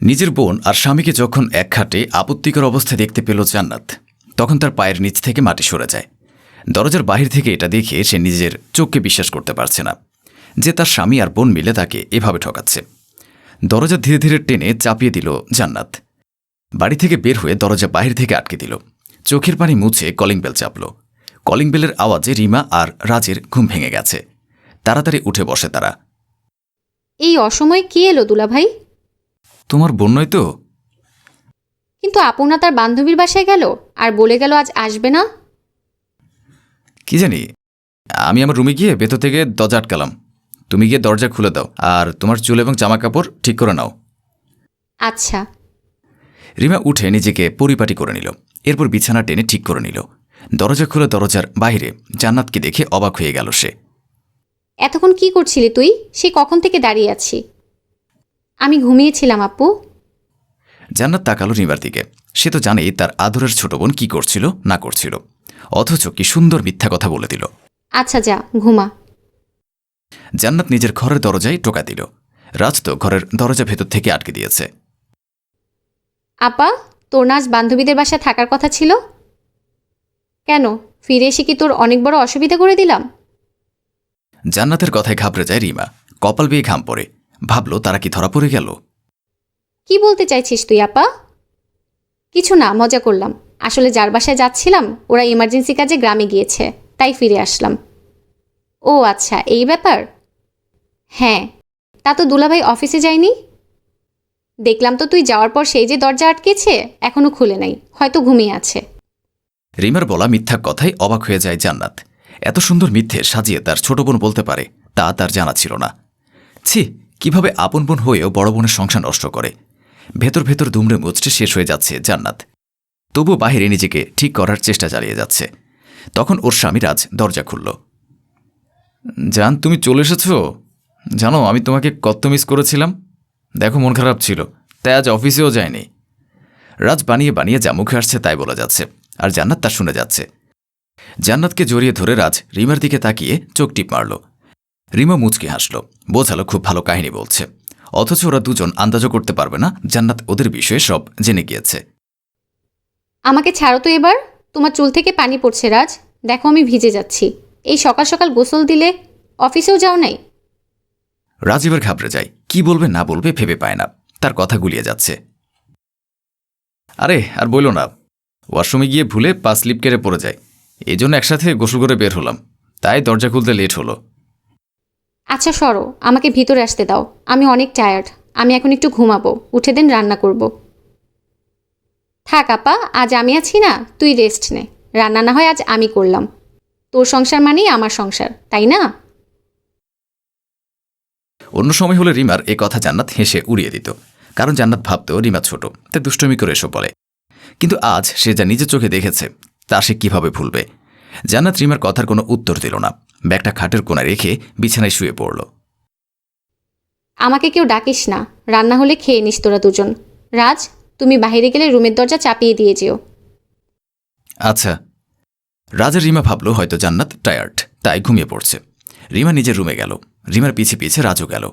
নিজের বোন আর স্বামীকে যখন এক খাটে আপত্তিকর অবস্থায় দেখতে পেল জান্নাত, তখন তার পায়ের নিচ থেকে মাটি সরে যায়। দরজার বাহির থেকে এটা দেখে সে নিজের চোখকে বিশ্বাস করতে পারছে না, যে তার স্বামী আর বোন মিলে তাকে এভাবে ঠকাচ্ছে। দরজা ধীরে ধীরে টেনে চাপিয়ে দিল জান্নাত। বাড়ি থেকে বের হয়ে দরজা বাহির থেকে আটকে দিল। চোখের পানি মুছে কলিং বেল চাপল। কলিং বেলের আওয়াজে রিমা আর রাজের ঘুম ভেঙে গেছে। তাড়াতাড়ি উঠে বসে তারা। এই অসময়ে কে এলো দুলাভাই? তোমার বোন নয় তো? কিন্তু আপনা তার বান্ধবীর বাসায় গেল আর বলে গেল আজ আসবে না? কি জানি আমি আমার রুমে গিয়ে ভেতর থেকে দরজা আটকালাম। তুমি গিয়ে দরজা খুলে দাও আর তোমার চুল এবং জামা কাপড় ঠিক করে নাও। আচ্ছা। রিমা উঠে নিজেকে পরিপাটি করে নিল এরপর বিছানা টেনে ঠিক করে নিল। দরজা খুলে দরজার বাইরে জান্নাতকে দেখে অবাক হয়ে গেল সে। এতক্ষণ কি করছিলি তুই? সে কখন থেকে দাঁড়িয়ে আছি আমি ঘুমিয়েছিলাম আপু। জান্নাত তাকালো রিমার দিকে। সে তো জানেই তার আদরের ছোট বোন কি করছিল না করছিল। অথচ কি সুন্দর মিথ্যা কথা বলে দিল। আচ্ছা যা ঘুমা। জান্নাত নিজের ঘরের দরজায় টোকা দিল। রাজ তো ঘরের দরজা ভেতর থেকে আটকে দিয়েছে। আপা তোর নাচ বান্ধবীদের বাসায় থাকার কথা ছিল? কেন? ফিরে এসে কি তোর অনেক বড় অসুবিধা করে দিলাম? জান্নাতের কথায় ঘাবড়ে যায় রিমা। কপাল বেয়ে ঘাম পড়ে। ভাবল তারা কি ধরা পড়ে গেল। কি বলতে চাইছিস তুই আপা? কিছু না মজা করলাম। আসলে যার বাসায় যাচ্ছিলাম ওরা ইমার্জেন্সি কাজে গ্রামে গিয়েছে তাই ফিরে আসলাম। ও আচ্ছা এই ব্যাপার? হ্যাঁ তা তো দুলাভাই অফিসে যায়নি? দেখলাম তো তুই যাওয়ার পর সেই যে দরজা আটকেছে এখনও খুলে নাই হয়তো ঘুমিয়ে আছে। রিমার বলা মিথ্যা কথায় অবাক হয়ে যায় জান্নাত। এত সুন্দর মিথ্যে সাজিয়ে তার ছোট বোন বলতে পারে তা তার জানা ছিল না। ছি কীভাবে আপন বোন হয়েও বড় বোনের সংসার নষ্ট করে? ভেতর ভেতর দুমড়ে মুচড়ে শেষ হয়ে যাচ্ছে জান্নাত। তবু বাহিরে নিজেকে ঠিক করার চেষ্টা চালিয়ে যাচ্ছে। তখন ওর স্বামী রাজ দরজা খুলল। জান, তুমি চলে এসেছ? জানো, আমি তোমাকে কত মিস করেছিলাম। দেখো, মন খারাপ ছিল, তাই আজ অফিসেও যায়নি। রাজ বানিয়ে বানিয়ে যা মুখে আসছে তাই বলা যাচ্ছে, আর জান্নাত তা শুনে যাচ্ছে। জান্নাতকে জড়িয়ে ধরে রাজ রিমার দিকে তাকিয়ে চোখ টিপ মারল। রিমা মুচকি হাসল। বোঝালো খুব ভালো কাহিনী বলছে। অথচ ওরা দুজন আন্দাজও করতে পারবে না। জান্নাত ওদের বিষয়ে সব জেনে গিয়েছে। আমাকে ছাড়ো তো এবার। তোমার চুল থেকে পানি পড়ছে রাজ। দেখো আমি ভিজে যাচ্ছি। এই সকাল সকাল গোসল দিলে অফিসেও যাও নাই? রাজ এবার ঘাবড়ে যায়। কি বলবে না বলবে ভেবে পায় না। তার কথা গুলিয়ে যাচ্ছে। আরে আর বইল না। ওয়াশরুমে গিয়ে ভুলে পা স্লিপ কেড়ে পড়ে যায়। এই জন্য একসাথে গোসল করে বের হলাম। তাই দরজা খুলতে লেট হলো। আচ্ছা সরো, আমাকে ভিতরে আসতে দাও। আমি অনেক টায়ার্ড আমি এখন একটু ঘুমাবো। উঠে দেন, রান্না করব। থাক, আপা, আজ আমি আছি না, তুই রেস্ট নে। রান্না না হয় আজ আমি করলাম। তোর সংসার মানেই আমার সংসার, তাই না? অন্য সময় হলে রিমার এ কথা জান্নাত হেসে উড়িয়ে দিত। কারণ জান্নাত ভাবত, রিমা ছোট তাই দুষ্টমি করে এসব বলে। কিন্তু আজ সে যা নিজের চোখে দেখেছে, তা সে কীভাবে ভুলবে? জান্নাত রিমার কথার কোনো উত্তর দিল না। ব্যাগটা খাটের কোণায় রেখে বিছানায় শুয়ে পড়ল। আমাকে কেউ ডাকিস না। রান্না হলে খেয়ে নিস তোরা দুজন। রাজ তুমি বাইরে গেলে রুমের দরজা চাপিয়ে দিয়ে যেও। আচ্ছা। রাজের রিমা ভাবল হয়তো জান্নাত টায়ার্ড তাই ঘুমিয়ে পড়ছে। রিমা নিজের রুমে গেল। রিমার পিছে পিছে রাজও গেল।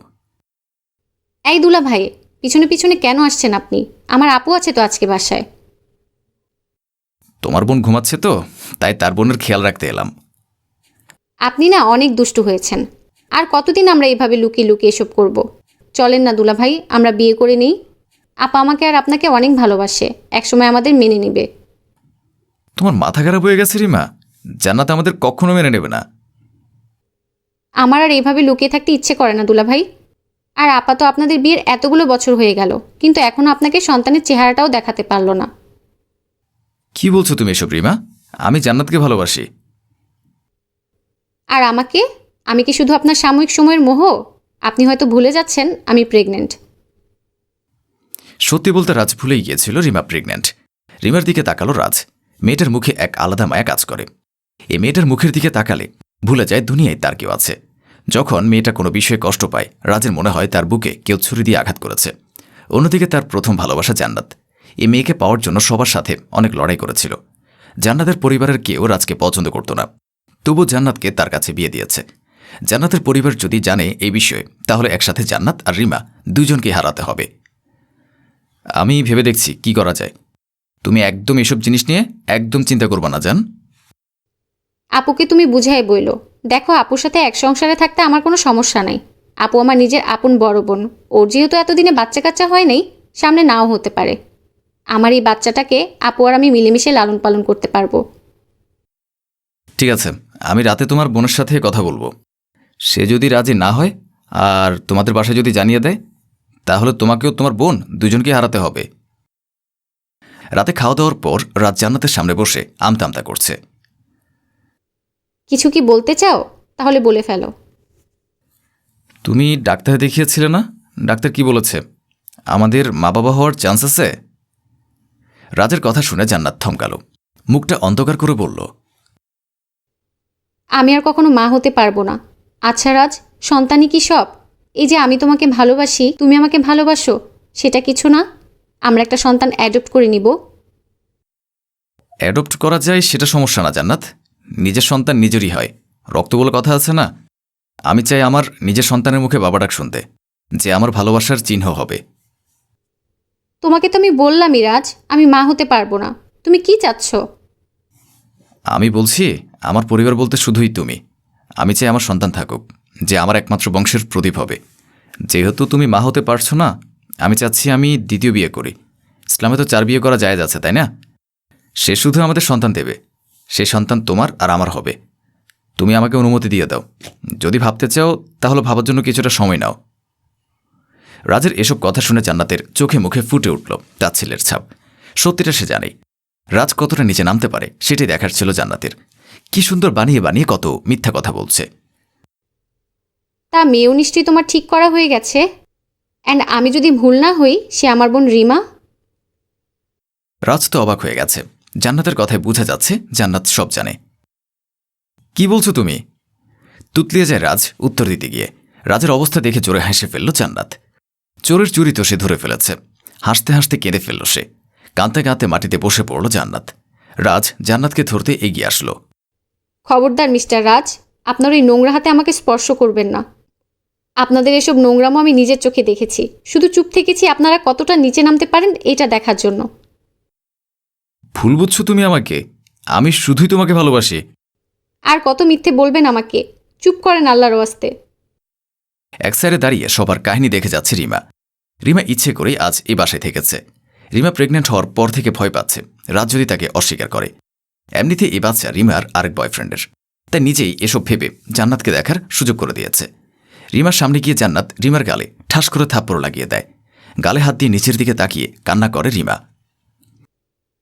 এই দুলা ভাই পিছনে পিছনে কেন আসছেন আপনি? আমার আপু আছে তো আজকে বাসায়। তোমার বোন ঘুমাচ্ছে তো তাই তার বোনের খেয়াল রাখতে এলাম। আপনি না অনেক দুষ্টু হয়েছেন। আর কতদিন আমরা এইভাবে লুকিয়ে লুকিয়ে এসব করব? চলেন না দুলা ভাই আমরা বিয়ে করে নিই। আপা আমাকে আর আপনাকে অনেক ভালোবাসে একসময় আমাদের মেনে নিবে। তোমার মাথা খারাপ হয়ে গেছে রিমা। জান্নাত আমাদের কখনো মেনে নেবে না। আমার আর এইভাবে লুকিয়ে থাকতে ইচ্ছে করে না দুলা ভাই। আর আপা তো আপনাদের বিয়ের এতগুলো বছর হয়ে গেল কিন্তু এখনও আপনাকে সন্তানের চেহারাটাও দেখাতে পারল না। কি বলছো তুমি এসব রিমা? আমি জান্নাতকে ভালোবাসি। আর আমাকে? আমি কি শুধু আপনার সাময়িক সময়ের মোহ? আপনি হয়তো ভুলে যাচ্ছেন, আমি প্রেগনেন্ট সত্যি বলতে রাজ ভুলেই গিয়েছিল রিমা প্রেগনেন্ট রিমার দিকে তাকালো রাজ। মেয়েটার মুখে এক আলাদা মায়া কাজ করে। এ মেয়েটার মুখের দিকে তাকালে ভুলে যায় দুনিয়ায় তার কেউ আছে। যখন মেয়েটা কোনো বিষয়ে কষ্ট পায়, রাজের মনে হয় তার বুকে কেউ ছুরি দিয়ে আঘাত করেছে। অন্যদিকে তার প্রথম ভালোবাসা জান্নাত। এ মেয়েকে পাওয়ার জন্য সবার সাথে অনেক লড়াই করেছিল। জান্নাতের পরিবারের কেউ রাজকে পছন্দ করত না। তবু জান্নাতকে তার কাছে বিয়ে দিয়েছে। জান্নাতের পরিবার যদি জানে এই বিষয়ে তাহলে একসাথে জান্নাত আর রিমা দুজনকে হারাতে হবে। আমি ভেবে দেখছি কি করা যায়। তুমি একদম এসব জিনিস নিয়ে একদম চিন্তা করবা না জান। আপুকে তুমি বুঝাই বইলো। দেখো আপুর সাথে এক সংসারে থাকতে আমার কোনো সমস্যা নাই। আপু আমার নিজের আপন বড় বোন। ওর যেহেতু এতদিনে বাচ্চা কাচ্চা হয় নাই সামনে নাও হতে পারে। আমার এই বাচ্চাটাকে আপু আর আমি মিলেমিশে লালন পালন করতে পারব। ঠিক আছে। আমি রাতে তোমার বোনের সাথে কথা বলব। সে যদি রাজি না হয় আর তোমাদের বাসায় যদি জানিয়ে দেয় তাহলে তোমাকেও তোমার বোন দুজনকে হারাতে হবে। রাতে খাওয়া দাওয়ার পর রাত জান্নাতের সামনে বসে আমতা আমতা করছে। কিছু কি বলতে চাও? তাহলে বলে ফেলো। তুমি ডাক্তার দেখিয়েছিলে না? ডাক্তার কি বলেছে? আমাদের মা বাবা হওয়ার চান্স আছে? রাজের কথা শুনে জান্নাত থমকালো। মুখটা অন্ধকার করে বলল আমি আর কখনো মা হতে পারব না। আচ্ছা রাজ সন্তানই কি সব? এই যে আমি তোমাকে ভালোবাসি তুমি আমাকে ভালোবাসো সেটা কিছু না? আমরা একটা সন্তান অ্যাডপ্ট করে নিব। অ্যাডপ্ট করা যায় সেটা সমস্যা না জান্নাত। নিজের সন্তান নিজেরই হয়। রক্ত বলে কথা আছে না? আমি চাই আমার নিজের সন্তানের মুখে বাবা ডাক শুনতে যে আমার ভালোবাসার চিহ্ন হবে। তোমাকে তো আমি বললামই রাজ আমি মা হতে পারব না। তুমি কি চাচ্ছ? আমি বলছি আমার পরিবার বলতে শুধুই তুমি। আমি চাই আমার সন্তান থাকুক, যে আমার একমাত্র বংশের প্রদীপ হবে। যেহেতু তুমি মা হতে পারছ না, আমি চাচ্ছি আমি দ্বিতীয় বিয়ে করি। ইসলামে তো চার বিয়ে করা যায় যাচ্ছে তাই না? সে শুধু আমাদের সন্তান দেবে। সে সন্তান তোমার আর আমার হবে। তুমি আমাকে অনুমতি দিয়ে দাও। যদি ভাবতে চাও, তাহলে ভাবার জন্য কিছুটা সময় নাও। রাজের এসব কথা শুনে জান্নাতের চোখে মুখে ফুটে উঠল তার ছেলের ছাপ। সত্যিটা সে জানে। রাজ কতটা নিচে নামতে পারে সেটি দেখার ছিল জান্নাতের। কি সুন্দর বানিয়ে বানিয়ে কত মিথ্যা কথা বলছে। তা মেয়েও নিশ্চয়ই তোমার ঠিক করা হয়ে গেছে। অ্যান্ড আমি যদি ভুল না হই সে আমার বোন রিমা? রাজ তো অবাক হয়ে গেছে। জান্নাতের কথায় বোঝা যাচ্ছে জান্নাত সব জানে। কি বলছো তুমি? তুতলিয়ে যায় রাজ উত্তর দিতে গিয়ে। রাজের অবস্থা দেখে জোরে হেসে ফেলল জান্নাত। চোরের চুরি তো সে ধরে ফেলেছে। হাসতে হাসতে কেঁদে ফেলল সে। কাঁদতে কাঁদতে মাটিতে বসে পড়ল জান্নাত। রাজ জান্নাতকে ধরতে এগিয়ে আসলো। খবরদার মিস্টার রাজ আপনার ওই নোংরা হাতে আমাকে স্পর্শ করবেন না। আপনাদের এসব নোংরামো আমি নিজের চোখে দেখেছি। শুধু চুপ থেকেছি আপনারা কতটা নিচে নামতে পারেন এটা দেখার জন্য। ভুল বুঝছ তুমি আমাকে। আমি শুধুই তোমাকে ভালোবাসি। আর কত মিথ্যে বলবেন আমাকে। চুপ করেন আল্লাহর ওয়াস্তে। এক সাইডে দাঁড়িয়ে সবার কাহিনী দেখে যাচ্ছে রিমা। রিমা ইচ্ছে করেই আজ এই বাসায় থেকেছে। রিমা প্রেগনেন্ট হওয়ার পর থেকে ভয় পাচ্ছে। রাত যদি তাকে অস্বীকার করে। এমনিতে এ বাচ্চা রিমার আরেক বয়ফ্রেন্ডের তাই নিজেই এসব ভেবে জান্নাতকে দেখার সুযোগ করে দিয়েছে। রিমার সামনে গিয়ে জান্নাত রিমার গালে ঠাস করে থাপ্পড় লাগিয়ে দেয়। গালে হাত দিয়ে নিচের দিকে তাকিয়ে কান্না করে রিমা।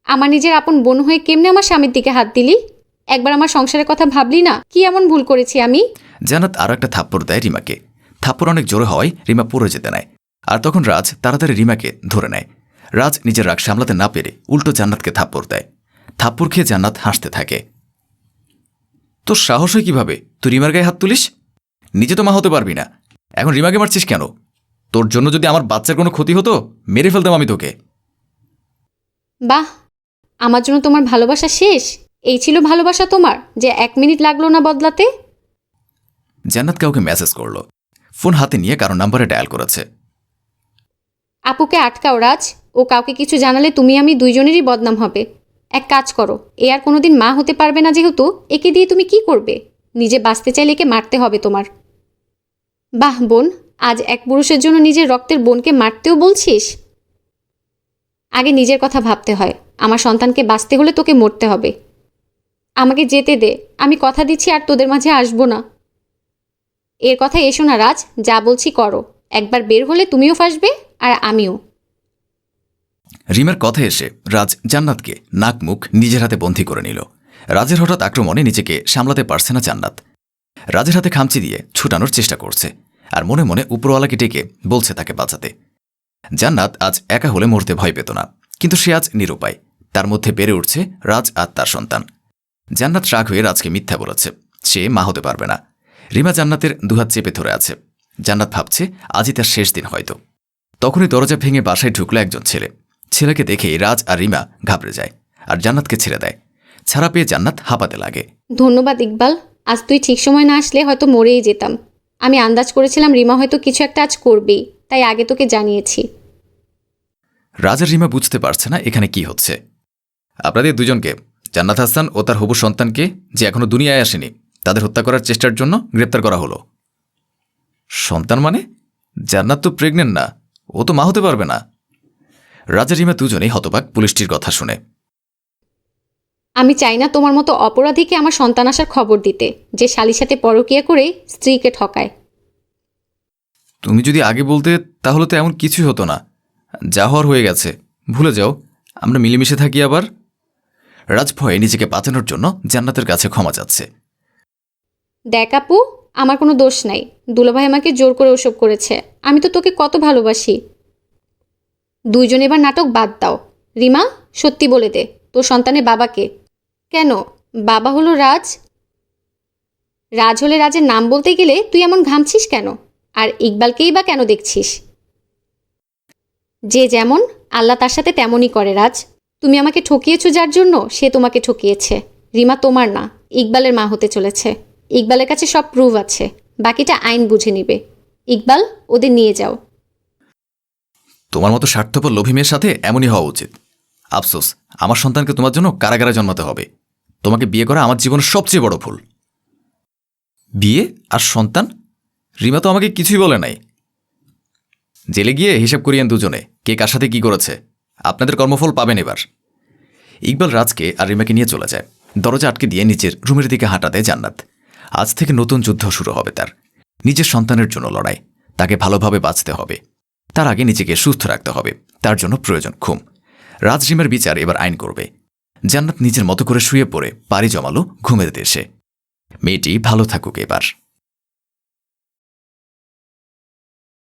আমার নিজের আপন বোন হয়ে কেমনে আমার স্বামীর দিকে হাত দিলি? একবার আমার সংসারের কথা ভাবলি না? কি এমন ভুল করেছি আমি? জান্নাত আরও একটা থাপ্পড় দেয় রিমাকে। থাপ্পড় অনেক জোরে হওয়ায় রিমা পড়ে যেতে নেয়। আর তখন রাজ তাড়াতাড়ি রিমাকে ধরে নেয়। রাজ নিজের রাগ সামলাতে না পেরে উল্টো জান্নাতকে থাপ্পড় দেয়। থাপ্পড় খেয়ে জান্নাত হাসতে থাকে। তোর সাহস হয় কীভাবে? তুই রিমার গায়ে হাত তুলিস? নিজে তো মা হতে পারবি না। এখন রিমাকে মারছিস কেন? তোর জন্য যদি আমার বাচ্চার কোনো ক্ষতি হতো মেরে ফেলতাম আমি তোকে। বাহ! আমার জন্য তোমার ভালোবাসা শেষ? এই ছিল ভালোবাসা তোমার যে এক মিনিট লাগল না বদলাতে? জান্নাত কাউকে মেসেজ করল। ফোন হাতে নিয়ে কারও নাম্বারে ডায়াল করেছে। আপুকে আটকাও রাজ। ও কাউকে কিছু জানালে তুমি আমি দুইজনেরই বদনাম হবে। এক কাজ করো, এ আর কোনোদিন মা হতে পারবে না যেহেতু, একে দিয়ে তুমি কি করবে? নিজে বাঁচতে চাইলে একে মারতে হবে তোমার। বাহ, বোন, আজ এক পুরুষের জন্য নিজের রক্তের বোনকে মারতেও বলছিস? আগে নিজের কথা ভাবতে হয়, আমার সন্তানকে বাঁচতে হলে তোকে মরতে হবে। আমাকে যেতে দে, আমি কথা দিচ্ছি আর তোদের মাঝে আসব না। এর কথা এসো না রাজ, যা বলছি করো, একবার বের হলে তুমিও ফাঁসবে আর আমিও। রিমার কথা এসে রাজ জান্নাতকে নাক মুখ নিজের হাতে বন্দি করে নিল। রাজের হঠাৎ আক্রমণে নিজেকে সামলাতে পারছে না জান্নাত। রাজের হাতে খামচি দিয়ে ছুটানোর চেষ্টা করছে আর মনে মনে উপরওয়ালাকে ডেকে বলছে তাকে বাঁচাতে। জান্নাত আজ একা হলে মরতে ভয় পেত না, কিন্তু সে আজ নিরুপায়। তার মধ্যে বেড়ে উঠছে রাজ আর তার সন্তান। জান্নাত রাগ হয়ে রাজকে মিথ্যা বলেছে, সে মা হতে পারবে না। রিমা জান্নাতের দুহাত চেপে ধরে আছে। জান্নাত ভাবছে, আজই তার শেষ দিন হয়তো। তখনই দরজা ভেঙে বাসায় ঢুকলো একজন ছেলে। ছেলেকে দেখেই রাজ আর রিমা ঘাবড়ে যায় আর জান্নাতকে ছেড়ে দেয়। ছাড়া পেয়ে জান্নাত হাঁপাতে লাগে। ধন্যবাদ ইকবাল। আজ তুই ঠিক সময় না আসলে হয়তো মরেই যেতাম। আমি আন্দাজ করেছিলাম রিমা হয়তো কিছু একটা আজ করবেই তাই আগে তোকে জানিয়েছি। রাজা রিমা বুঝতে পারছে না এখানে কি হচ্ছে। আপনাদের দুজনকে জান্নাত হাসান ও তার হবু সন্তানকে যে এখনও দুনিয়ায় আসেনি তাদের হত্যা করার চেষ্টার জন্য গ্রেপ্তার করা হলো। সন্তান মানে? জান্নাত তো প্রেগনেন্ট না ও তো মা হতে পারবে না। রাজা রিমা দুজনেই হতবাক পুলিশটির কথা শুনে। আমি চাই না তোমার মতো অপরাধীকে আমার সন্তান আসার খবর দিতে যে শালির সাথে পরকিয়া করে স্ত্রীকে ঠকায়। তুমি যদি আগে বলতে তাহলে তো এমন কিছুই হতো না। যা হওয়ার হয়ে গেছে। ভুলে যাও আমরা মিলেমিশে থাকি আবার। রাজ ভয়ে নিজেকে বাঁচানোর জন্য জান্নাতের কাছে ক্ষমা চাচ্ছে। দেখ আপু আমার কোনো দোষ নাই। দুলাভাই আমাকে জোর করে ওসব করেছে। আমি তো তোকে কত ভালোবাসি। দুইজন এবার নাটক বাদ দাও। রিমা, সত্যি বলে দে, তোর সন্তানের বাবাকে। কেন? বাবা হলো রাজ। রাজ হলে রাজের নাম বলতে গেলে তুই এমন ঘামছিস কেন? আর ইকবালকেই বা কেন দেখছিস? যে যেমন, আল্লাহ তার সাথে তেমনই করে রাজ। তুমি আমাকে ঠকিয়েছো যার জন্য সে তোমাকে ঠকিয়েছে। রিমা তোমার না, ইকবালের মা হতে চলেছে। ইকবালের কাছে সব প্রুভ আছে, বাকিটা আইন বুঝে নিবে। ইকবাল, ওদের নিয়ে যাও। তোমার মতো স্বার্থপর লোভী মেয়ের সাথে এমনই হওয়া উচিত। আফসোস, আমার সন্তানকে তোমার জন্য কারাগারে জন্মাতে হবে। তোমাকে বিয়ে করা আমার জীবনের সবচেয়ে বড় ভুল। বিয়ে আর সন্তান? রিমা তো আমাকে কিছুই বলে নাই। জেলে গিয়ে হিসাব করিয়েন দুজনে, কে কার সাথে কি করেছে। আপনাদের কর্মফল পাবেন এবার। ইকবাল রাজকে আর রিমাকে নিয়ে চলে যায়। দরজা আটকে দিয়ে নিজের রুমের দিকে হাঁটা দেয় জান্নাত। আজ থেকে নতুন যুদ্ধ শুরু হবে তার। নিজের সন্তানের জন্য লড়াই। তাকে ভালোভাবে বাঁচতে হবে। তার আগে নিজেকে সুস্থ রাখতে হবে। তার জন্য প্রয়োজন ঘুম। রাজরিমের বিচার এবার আইন করবে। জান্নাত নিজের মতো করে শুয়ে পড়ে, পাড়ি জমালো ঘুমের দেশে। মেয়েটি ভালো থাকুক এবার।